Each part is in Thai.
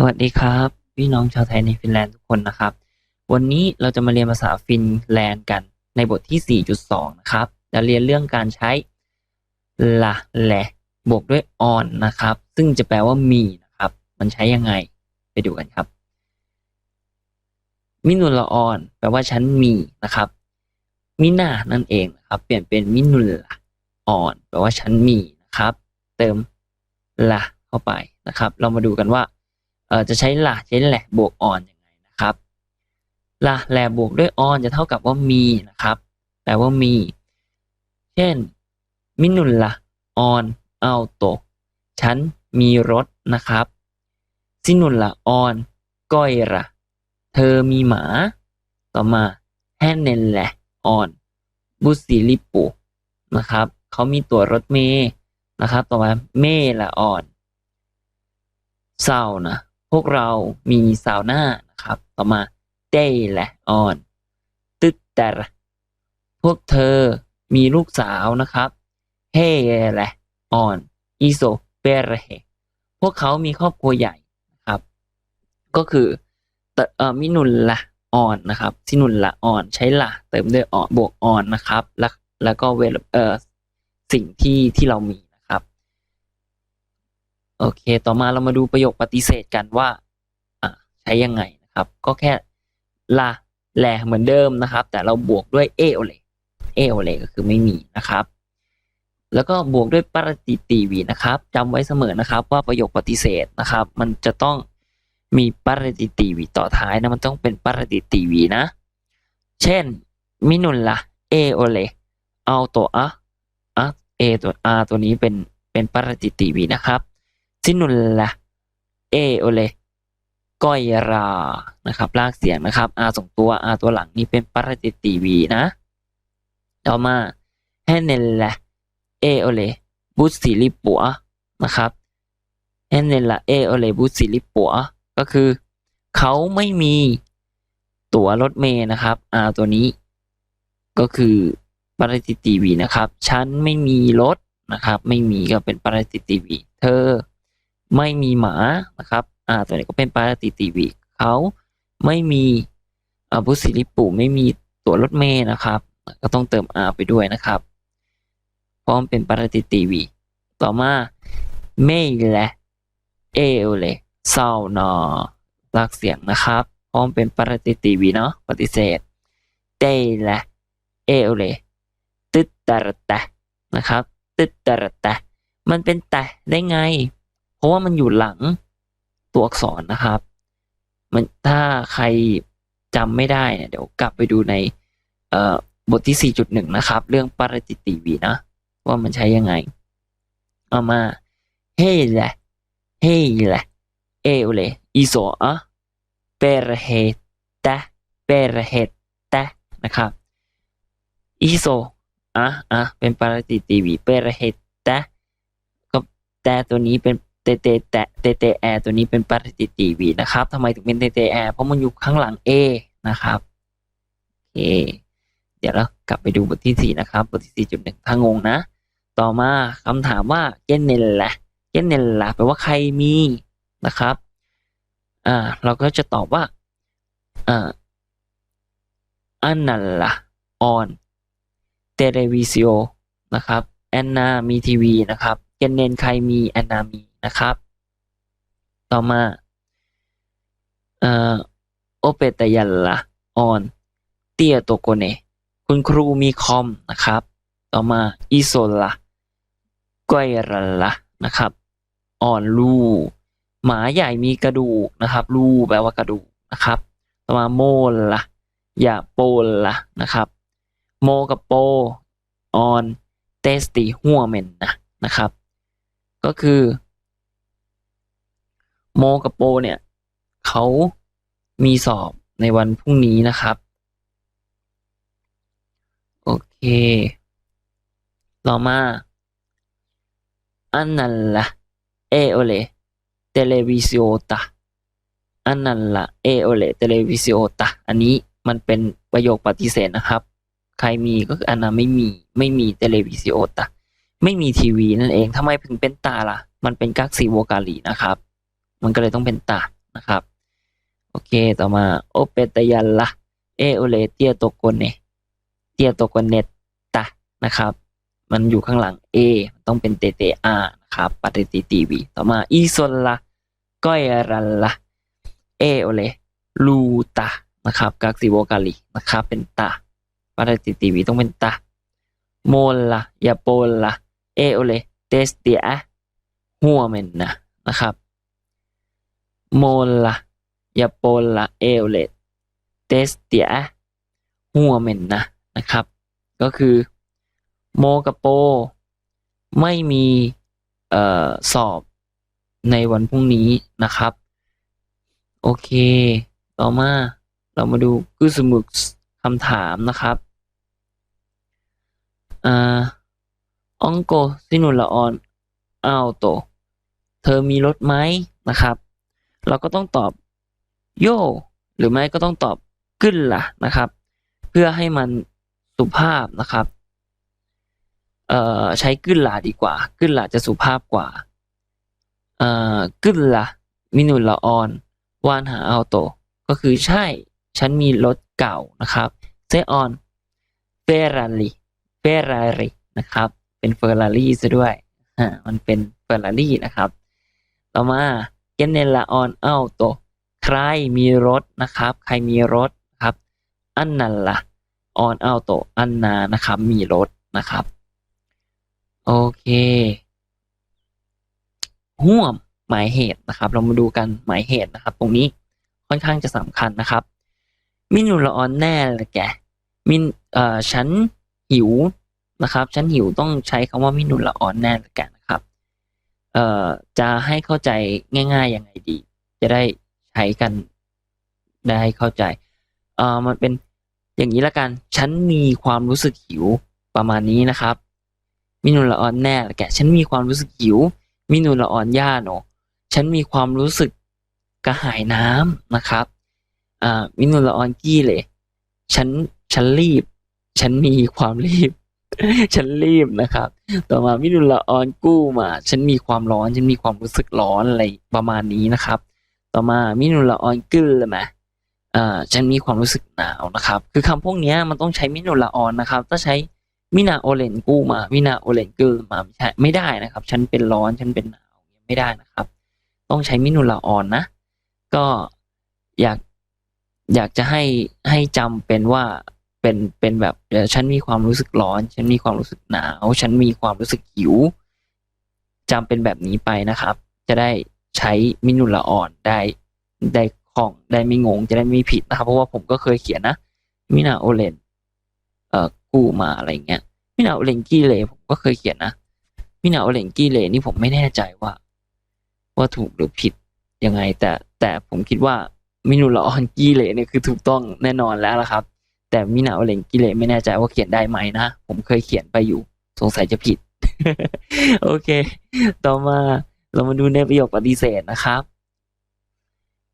สวัสดีครับ พี่น้องชาวไทยในฟินแลนด์ทุกคนนะครับ วันนี้เราจะมาเรียนภาษาฟินแลนด์กันในบทที่ 4.2 นะครับจะเรียนเรื่องการใช้ละแหละบวกด้วย on นะครับ ซึ่งจะแปลว่ามีนะครับ มันใช้ยังไงไปดูกันครับ มินุลละออนแปลว่าฉันมีนะครับมินานั่นเองนะครับเปลี่ยนเป็นมินุลละออนแปลว่าฉันมีนะครับ เติมละเข้าไปนะครับ เรามาดูกันว่า เอ่อจะใช้ละใช้แหละบวกออนยังไงนะครับละแหละบวกด้วยออนจะเท่ากับว่ามีนะครับแปลว่ามี เช่น มินุลละออนเอาโตฉันมีรถนะครับ ซินุลละออนก้อยระเธอมีหมา ต่อมาแฮนเนนแหละออนบุสิลิปุนะครับเขามีตั๋วรถเมย์นะครับ ต่อมาเมละออนเศร้านะ พวกเรามีซาวหน่านะครับ ต่อมาเต้และออนตึ๊ดแต่พวกเธอมีลูกสาวนะครับเฮและออนอีโซเปเรเฮพวกเขามีครอบครัวใหญ่นะครับ ก็คือเอ่อมินุลละออนนะครับซินุลละออนใช้ละเติมด้วยออนบวกออนนะครับ แล้วแล้วก็เวลเอ่อสิ่งที่ที่เรามี โอเค ต่อมาเรามาดูประโยคปฏิเสธกันว่าใช้ยังไงนะครับ ก็แค่ละแหลเหมือนเดิมนะครับ แต่เราบวกด้วยเอโอเลเอโอเลก็คือไม่มีนะครับ แล้วก็บวกด้วยปรติตีวีนะครับจำไว้เสมอนะครับ ว่าประโยคปฏิเสธนะครับ มันจะต้องมีปรติตีวีต่อท้ายนะมันต้องเป็นปรติตีวีนะ เช่นมินุลละเอโอเลเอาตัวอะอะเอตัวอาตัวนี้เป็นเป็นปรติตีวีนะครับ ซินุลละเอโอเลก้อยรานะครับลากเสียงนะครับอาส่งตัวอาตัวหลังนี่เป็นปรติตีวีนะต่อมาแฮนเนลละเอโอเลบุสิลิปัวนะครับแฮนเนลละเอโอเลบุสิลิปัวก็คือ เขาไม่มีตั๋วรถเมย์นะครับอาตัวนี้ ก็คือปรติตีวีนะครับ ฉันไม่มีรถนะครับ ไม่มีก็เป็นปรติตีวีเธอ ไม่มีหมานะครับอ่าตัวนี้ก็เป็นปารติตีวีเขาไม่มีอาบุสิลิปุไม่มีตั๋วรถเมย์นะครับ ก็ต้องเติม R ไปด้วยนะครับพราะมันเป็นปารติตีวีต่อมาไม่และเอลเลเศร้านอลากเสียงนะครับ พราะมันเป็นปารติตีวีเนาะปฏิเสธเตและเอลเลตึดตระตะนะครับตึดตระตะมันเป็นแต่ได้ไง เพราะว่ามันอยู่หลังตัวอักษรนะครับ มันถ้าใครจำไม่ได้เนี่ยเดี๋ยวกลับไปดูในเออบทที่ 4.1 นะครับ เรื่องปรติตีวีนะ ว่ามันใช้ยังไง เอามา เฮ้แหละเฮ้แหละเออเลอีโซอะเปรเฮตะเปรเฮตะนะครับอีโซอะอะเป็นปรติตีวีเปรเฮตะก็แต่ตัวนี้เป็น ตเตแตะเตเตแอตัวนี้เป็นปรติตีวีนะครับทำไมถึงเป็นเตเตแอเพราะมันอยู่ข้างหลัง A นะครับโอเคเดี๋ยวเรากลับไปดูบทที่สี่นะครับ บทที่สี่จุดหนึ่งถ้างงนะ ต่อมาคำถามว่าเกนเนลละเกนเนลละแปลว่าใครมีนะครับอ่าเราก็จะตอบว่าอ่าอันนัลละออนเตเลวิซิโอนะครับแอนนามีทีวีนะครับเกนเนนใครมีแอนนามี นะครับ ต่อมาเอ่อโอเปตยัลละออนเตียโตโกเนคุณครูมีคอมนะครับ ต่อมาอิโซละก้อยรัลละนะครับอ่อนลูหมาใหญ่มีกระดูกนะครับ ลูแปลว่ากระดูกนะครับ ต่อมาโมลละอย่าโปลละนะครับ โมกับโปออนเตสติหัวเมนนะนะครับ ก็คือ โมกับโปเนี่ยเขามีสอบในวันพรุ่งนี้นะครับ โอเคต่อมาอันนั้นละเอโอเลเทเลวิซิโอตาอันนั้นละเอโอเลเทเลวิซิโอตาอันนี้มันเป็นประโยคปฏิเสธนะครับ ใครมีก็คืออันนั้นไม่มีไม่มีเทเลวิซิโอตาไม่มีทีวีนั่นเองทำไมถึงเป็นตาล่ะ มันเป็นกักซีโวกาลีนะครับ มันก็เลยต้องเป็นตานะครับ โอเคต่อมาโอเปตยันละเอโอเลเตียโตโกเนเตียโตโกเนตตะนะครับ มันอยู่ข้างหลัง A มันต้องเป็นเตเตอานะครับปฏิติตีวีต่อมาอีโซนละก้อยรันละเอโอเลลูตานะครับกักซิโวกาลีนะครับเป็นตาปฏิติตีวีต้องเป็นตาโมลละยาโปลละเอโอเลเตสเตียหัวเมนนะนะครับ โมลละยาโปลละเอโอเลเตสเตียหัวเมนนะนะครับ ก็คือโมกับโป ไม่มีออสอบในวันพรุ่งนี้นะครับ โอเค ต่อมาเรามาดูกุสมุกคำถามนะครับอ่าองโกซินุละออนอัลโต เธอมีรถไหมนะครับ เราก็ต้องตอบโยหรือไม่ก็ต้องตอบกึ้นล่ะนะครับ เพื่อให้มันสุภาพนะครับเอ่อใช้กึ้นลาดีกว่า กึ้นลาจะสุภาพกว่าเอ่อกึ้นลามินุละออนวานหาเอาโตก็คือใช่ฉันมีรถเก่านะครับเซออนเฟอร์รารีเฟอร์รารีนะครับเป็นเฟอร์รารีซะด้วยอ่ามันเป็นเฟอร์รารีนะครับ ต่อมา เกนเนลาออนเอาโตใครมีรถนะครับ ใครมีรถครับ อันนั่นละออนเอาโตอันนานะครับ มีรถนะครับ โอเค ห่วมหมายเหตุนะครับ เรามาดูกันหมายเหตุนะครับ ตรงนี้ค่อนข้างจะสำคัญนะครับ มินุละออนแน่ลยแกมินเอ่อฉันหิวนะครับ ฉันหิวต้องใช้คำว่ามินุละออนแน่ลยแกน เอ่อจะให้เข้าใจง่ายๆยังไงดี จะได้ใช้กันได้เข้าใจเอ่อมันเป็นอย่างนี้ละกัน ฉันมีความรู้สึกหิวประมาณนี้นะครับ มินุละออนแน่ละแกฉันมีความรู้สึกหิว มินุละออนย่าโนฉันมีความรู้สึกกระหายน้ำนะครับอ่ามินุละออนกี้เลย ฉันฉันรีบ ฉันมีความรีบ ฉันรีบนะครับ ต่อมามินุละออนกู้มา ฉันมีความร้อน ฉันมีความรู้สึกร้อนอะไรประมาณนี้นะครับ ต่อมามินุละออนกึลเลยไหมอ่าฉันมีความรู้สึกหนาวนะครับ คือคำพวกนี้มันต้องใช้มินุละออนนะครับ ถ้าใช้มินาโอเลนกู้มามินาโอเลนกู้มาไม่ใช่ไม่ได้นะครับ ฉันเป็นร้อน ฉันเป็นหนาวไม่ได้นะครับ ต้องใช้มินุลาออนนะ ก็อยากอยากจะให้ให้จำเป็นว่า เป็นเป็นแบบฉันมีความรู้สึกร้อน ฉันมีความรู้สึกหนาว ฉันมีความรู้สึกหิวจำเป็นแบบนี้ไปนะครับ จะได้ใช้มินุลาออนได้ได้คล่องได้ไม่งงจะได้ไม่ผิดนะครับ เพราะว่าผมก็เคยเขียนนะมินาโอเลนเอ่อกู้มาอะไรเงี้ยมินาโอเลนกี้เลผมก็เคยเขียนนะมินาโอเลนกี้เลนี่ผมไม่แน่ใจว่า ว่าถูกหรือผิดยังไง แต่แต่ผมคิดว่ามินูละอ่อนกี้เลเนี่ยคือถูกต้องแน่นอนแล้วละครับ แต่มินาโอเลนกี้เลไม่แน่ใจว่าเขียนได้ไหมนะ ผมเคยเขียนไปอยู่ สงสัยจะผิด โอเค ต่อมาเรามาดูในประโยคปฏิเสธนะครับ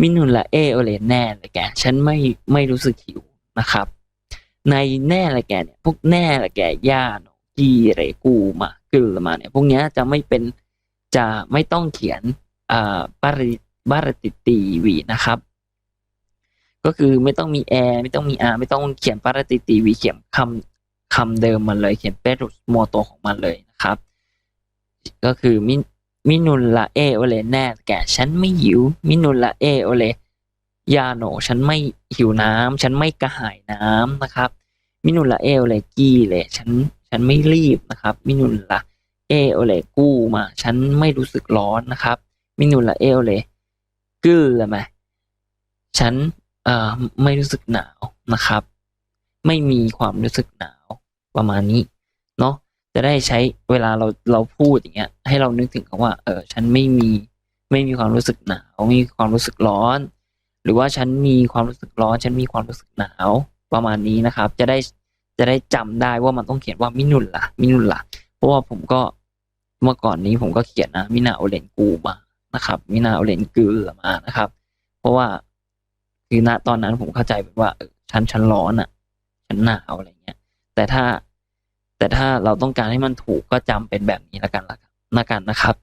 มินุละเอโอเลนแน่เลยแก ฉันไม่ไม่รู้สึกหิวนะครับ ในแน่ละแกเนี่ยพวกแน่ละแกย่าโนกีเรกูมากึลมาเนี่ยพวกเนี้ยจะไม่เป็นจะไม่ต้องเขียนอ่าบาริบารติตีวีนะครับ ก็คือไม่ต้องมีแอร์ไม่ต้องมีอาไม่ต้องเขียนปารติตีวีเขียนคำคำเดิมมันเลย เขียนเปรุโมโตของมันเลยนะครับ ก็คือมิมินุลละเอโอเลแน่แกฉันไม่หิว มินุลละเอโอเลยาโนฉันไม่หิวน้ำฉันไม่กระหายน้ำนะครับ มินุลาเอโอเลกี้เลยฉันฉันไม่รีบนะครับ มินุลาเอโอเลกู้มา ฉันไม่รู้สึกร้อนนะครับ มินุลาเอโอเลกึลลยไหมฉัน เอ่อไม่รู้สึกหนาวนะครับ ไม่มีความรู้สึกหนาวประมาณนี้เนาะจะได้ใช้เวลาเราเราพูดอย่างเงี้ย ให้เรานึกถึงคำว่า เออฉันไม่มีไม่มีความรู้สึกหนาวมีความรู้สึกร้อน หรือว่าฉันมีความรู้สึกร้อน ฉันมีความรู้สึกหนาวประมาณนี้นะครับ จะได้จะได้จำได้ว่ามันต้องเขียนว่ามินุลละมินุลละเพราะว่าผมก็เมื่อก่อนนี้ผมก็เขียนนะมินาโอเลนกูมานะครับมินาโอเลนกือมานะครับ เพราะว่า คือณตอนนั้นผมเข้าใจเป็นว่าเออฉันฉันร้อนอะฉันหนาวอะไรเงี้ย แต่ถ้าแต่ถ้าเราต้องการให้มันถูกก็จำเป็นแบบนี้ละกันละกันละกันนะครับ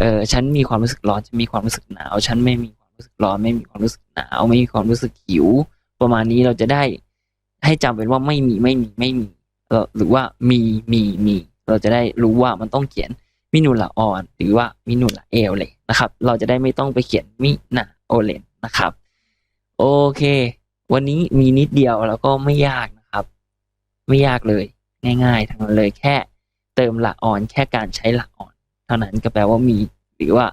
เออฉันมีความรู้สึกร้อนฉันมีความรู้สึกหนาว ฉันไม่มีความรู้สึกร้อน ไม่มีความรู้สึกหนาว ไม่มีความรู้สึกหิว ประมาณนี้เราจะได้ให้จำเป็นว่าไม่มีไม่มีไม่มีเออหรือว่ามีมีมีเราจะได้รู้ว่ามันต้องเขียนมินูละออน หรือว่ามินูละเอลเลยนะครับ เราจะได้ไม่ต้องไปเขียนมินาโอเลนนะครับ โอเค วันนี้มีนิดเดียวแล้วก็ไม่ยากนะครับ ไม่ยากเลย ง่ายๆทั้งนั้นเลยแค่เติมละอ่อนแค่การใช้ละอ่อน เท่านั้นก็แปลว่ามี หรือว่า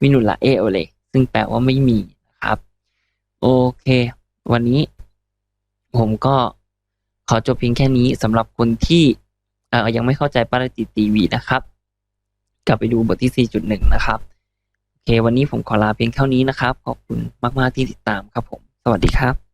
มินุละเอโอเลซึ่งแปลว่าไม่มีนะครับ โอเค วันนี้ ผมก็ขอจบเพียงแค่นี้สำหรับคนที่ยังไม่เข้าใจปาราติตีวีนะครับ กลับไปดูบทที่ 4.1 นะครับ วันนี้ผมขอลาเพียงเท่านี้นะครับ ขอบคุณมาก ๆ ที่ติดตามครับผม สวัสดีครับ